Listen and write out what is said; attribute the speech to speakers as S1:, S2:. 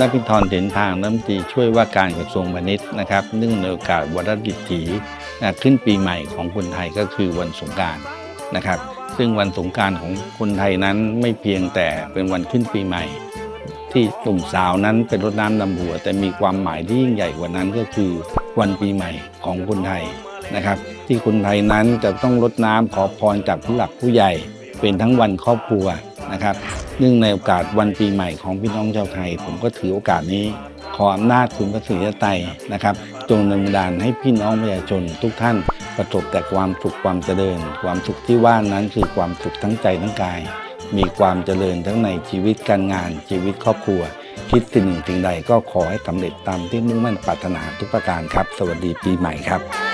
S1: นภิธรเถนทางรัฐมนตรีช่วยว่าการกระทรวงพาณิชย์นะครับเนื่องในโอกาสวันดิถีขึ้นปีใหม่ของคนไทยก็คือวันสงการนะครับ ซึ่งวันสงการของคนไทยนั้นไม่เพียงแต่เป็นวันขึ้นปีใหม่ ที่หนุ่มสาวนั้นเป็นรดน้ำดำหัว แต่มีความหมายที่ยิ่งใหญ่กว่านั้นก็คือวันปีใหม่ของคนไทยนะครับ ที่คนไทยนั้นจะต้องรดน้ำขอพรจากผู้หลักผู้ใหญ่ เป็นทั้งวันครอบครัว นะครับเนื่องในโอกาสวันปีใหม่ของพี่น้องชาวไทย ผมก็ถือโอกาสนี้ขออำนาจคุณพระศรีรัตน์นะครับ จงดำเนินดานให้พี่น้องประชาชนทุกท่านประสบแต่ความสุขความเจริญ ความสุขที่ว่านั้นคือความสุขทั้งใจทั้งกาย มีความเจริญทั้งในชีวิตการงานชีวิตครอบครัว คิดสิ่งหนึ่งสิ่งใดก็ขอให้สำเร็จตามที่มุ่งมั่นปรารถนาทุกประการครับ สวัสดีปีใหม่ครับ